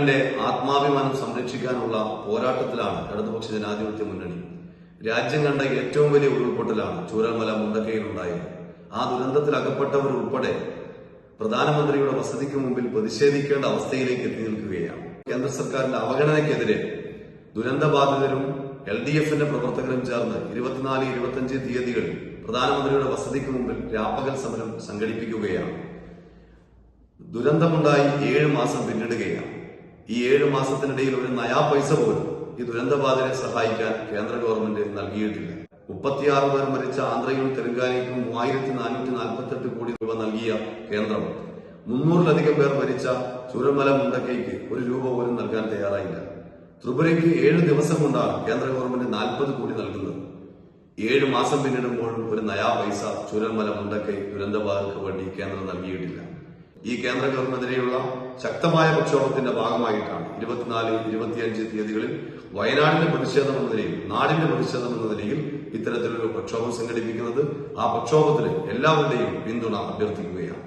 വയനാടിന്റെ ആത്മാഭിമാനം സംരക്ഷിക്കാനുള്ള പോരാട്ടത്തിലാണ് ഇടതുപക്ഷ ജനാധിപത്യ മുന്നണി. രാജ്യം കണ്ട ഏറ്റവും വലിയ ഉരുൾപൊട്ടലാണ് ചൂരൽമല മുണ്ടക്കയിലുണ്ടായത്. ആ ദുരന്തത്തിൽ അകപ്പെട്ടവർ ഉൾപ്പെടെ പ്രധാനമന്ത്രിയുടെ വസതിക്ക് മുമ്പിൽ പ്രതിഷേധിക്കേണ്ട അവസ്ഥയിലേക്ക് എത്തി നിൽക്കുകയാണ്. കേന്ദ്ര സർക്കാരിന്റെ അവഗണനയ്ക്കെതിരെ ദുരന്തബാധിതരും എൽ ഡി എഫിന്റെ പ്രവർത്തകരും ചേർന്ന് ഇരുപത്തിനാല് ഇരുപത്തിയഞ്ച് തീയതികളിൽ പ്രധാനമന്ത്രിയുടെ വസതിക്ക് മുമ്പിൽ രാപ്പകൽ സമരം സംഘടിപ്പിക്കുകയാണ്. ദുരന്തമുണ്ടായി ഏഴ് മാസം പിന്നിടുകയാണ്. ഈ ഏഴ് മാസത്തിനിടയിൽ ഒരു നയാ പൈസ പോലും ഈ ദുരന്തബാധിതരെ സഹായിക്കാൻ കേന്ദ്ര ഗവൺമെന്റ് നൽകിയിട്ടില്ല. മുപ്പത്തിയാറ് പേർ മരിച്ച ആന്ധ്രയും തെലങ്കാനയ്ക്കും മൂവായിരത്തി നാനൂറ്റി നാൽപ്പത്തെട്ട് കോടി രൂപ നൽകിയ കേന്ദ്രം. മുന്നൂറിലധികം പേർ മരിച്ച ചുരമല മുണ്ടക്കൈക്ക് ഒരു രൂപ പോലും നൽകാൻ തയ്യാറായില്ല. ത്രിപുരയ്ക്ക് ഏഴ് ദിവസം കൊണ്ടാണ് കേന്ദ്ര ഗവൺമെന്റ് നാൽപ്പത് കോടി നൽകുന്നത്. ഏഴ് മാസം പിന്നിടുമ്പോഴും ഒരു നയാ പൈസ ചുരമല മുണ്ടക്കൈ ദുരന്തബാധിതർക്ക് വേണ്ടി കേന്ദ്രം നൽകിയിട്ടില്ല. ഈ കേന്ദ്ര ഗവൺമെന്റിനെയുള്ള ശക്തമായ പ്രക്ഷോഭത്തിന്റെ ഭാഗമായിട്ടാണ് ഇരുപത്തിനാല് ഇരുപത്തിയഞ്ച് തീയതികളിൽ വയനാടിന്റെ പ്രതിഷേധം എന്ന നിലയിൽ നാടിന്റെ പ്രതിഷേധം എന്ന നിലയിൽ ഇത്തരത്തിലൊരു പ്രക്ഷോഭം സംഘടിപ്പിക്കുന്നത് ആ പ്രക്ഷോഭത്തിന് എല്ലാവരുടെയും പിന്തുണ അഭ്യർത്ഥിക്കുകയാണ്.